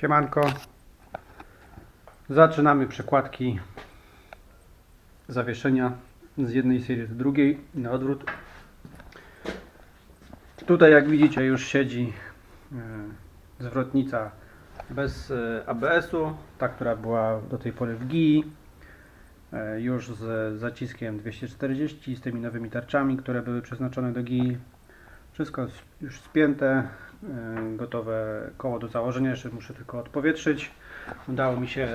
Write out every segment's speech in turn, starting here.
Siemanko. Zaczynamy przekładki zawieszenia z jednej serii do drugiej na odwrót. Tutaj jak widzicie już siedzi e, zwrotnica bez e, ABS-u, ta która była do tej pory w GI. E, już z zaciskiem 240 z tymi nowymi tarczami, które były przeznaczone do GI. Wszystko już spięte, gotowe koło do założenia, jeszcze muszę tylko odpowietrzyć. Udało mi się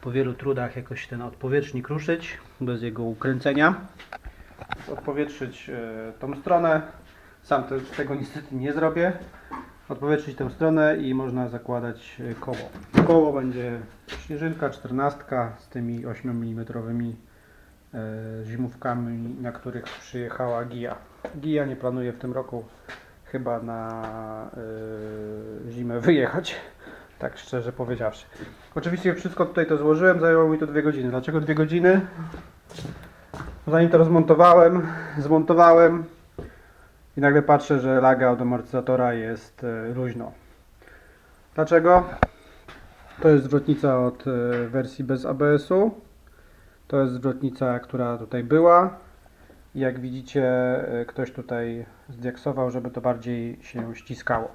po wielu trudach jakoś ten odpowietrznik ruszyć, bez jego ukręcenia. Odpowietrzyć e, tą stronę, sam te, tego niestety nie zrobię. Odpowietrzyć tę stronę i można zakładać e, koło. Koło będzie śnieżynka 14 z tymi 8 mm e, zimówkami, na których przyjechała GIA. GIA nie planuje w tym roku chyba na y, zimę wyjechać, tak szczerze powiedziawszy. Oczywiście wszystko tutaj to złożyłem, zajęło mi to dwie godziny. Dlaczego dwie godziny? Zanim to rozmontowałem, zmontowałem i nagle patrzę, że laga od amortyzatora jest y, luźno. Dlaczego? To jest zwrotnica od y, wersji bez ABS-u. To jest zwrotnica, która tutaj była. Jak widzicie, y, ktoś tutaj zdiaksował, żeby to bardziej się ściskało.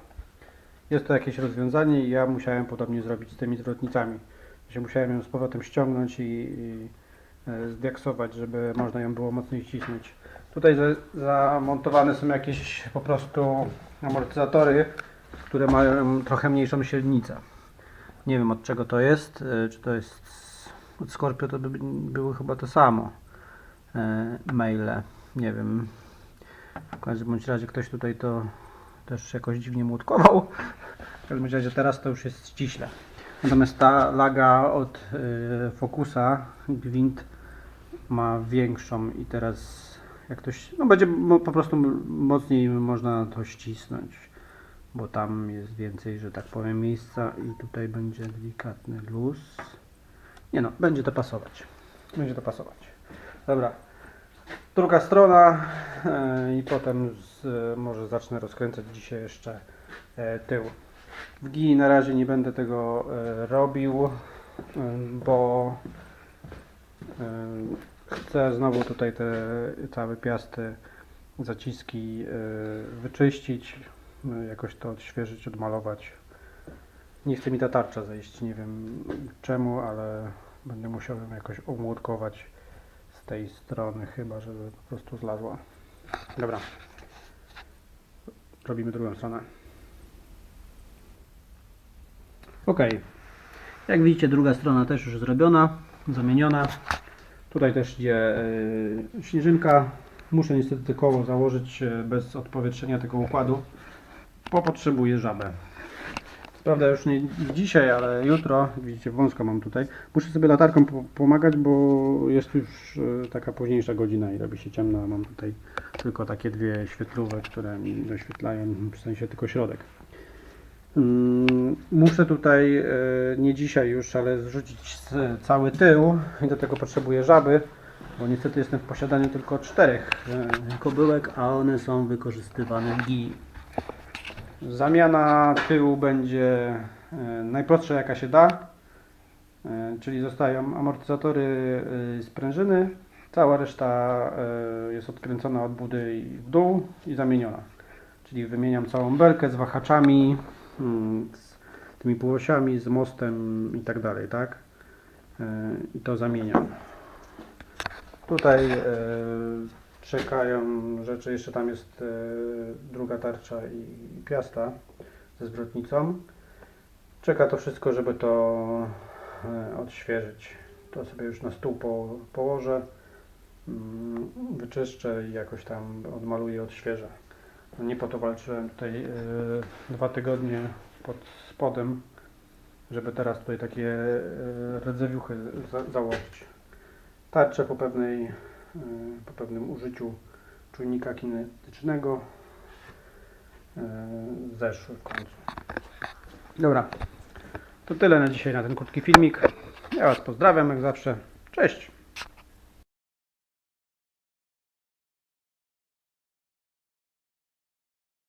Jest to jakieś rozwiązanie i ja musiałem podobnie zrobić z tymi zwrotnicami. Musiałem ją z powrotem ściągnąć i, i y, zdiaksować, żeby można ją było mocniej ścisnąć. Tutaj za, zamontowane są jakieś po prostu amortyzatory, które mają trochę mniejszą średnicę. Nie wiem od czego to jest. y, Czy to jest od Scorpio, to by było chyba to samo e, maile. Nie wiem. W każdym bądź razie ktoś tutaj to też jakoś dziwnie młotkował. W każdym razie teraz to już jest ściśle. Natomiast ta laga od e, Focusa Gwint ma większą i teraz jak ktoś, no będzie po prostu mocniej można to ścisnąć, bo tam jest więcej, że tak powiem, miejsca i tutaj będzie delikatny luz. Nie no, będzie to pasować. Będzie to pasować. Dobra. Druga strona e, i potem z, może zacznę rozkręcać dzisiaj jeszcze e, tył. W GI na razie nie będę tego e, robił, bo chcę znowu tutaj te całe piasty, zaciski wyczyścić, e, jakoś to odświeżyć, odmalować. Nie chce mi ta tarcza zejść, nie wiem czemu, ale będę musiał ją jakoś omłotkować tej strony chyba, żeby po prostu zlazła. Dobra. Robimy drugą stronę. Ok. Jak widzicie, druga strona też już zrobiona, zamieniona. Tutaj też idzie yy, śnieżynka. Muszę niestety te koło założyć e, bez odpowietrzenia tego układu, bo potrzebuję żabę. Prawda już nie dzisiaj, ale jutro, widzicie wąsko mam tutaj, muszę sobie latarką po- pomagać, bo jest już e, taka późniejsza godzina i robi się ciemno, mam tutaj tylko takie dwie świetlówy, które mi doświetlają, w sensie tylko środek. Mm, Muszę tutaj, e, nie dzisiaj już, ale zrzucić cały tył i do tego potrzebuję żaby, bo niestety jestem w posiadaniu tylko czterech e, kobyłek, a one są wykorzystywane w GI. Zamiana tyłu będzie e, najprostsza jaka się da, e, czyli zostają amortyzatory e, sprężyny, cała reszta jest odkręcona od budy w dół i zamieniona. Czyli wymieniam całą belkę z wahaczami, mm, z tymi półosiami, z mostem i tak dalej, tak? I to zamieniam. Tutaj czekają rzeczy, jeszcze tam jest e, druga tarcza i piasta ze zwrotnicą. Czeka to wszystko, żeby to e, odświeżyć. To sobie już na stół po, położę, mm, wyczyszczę i jakoś tam odmaluję, odświeżę. No nie po to walczyłem tutaj e, dwa tygodnie pod spodem, żeby teraz tutaj takie rdzewiuchy za, założyć. Tarcze po pewnej po pewnym użyciu czujnika kinetycznego zeszły w końcu. Dobra, to tyle na dzisiaj na ten krótki filmik. Ja Was pozdrawiam jak zawsze. Cześć!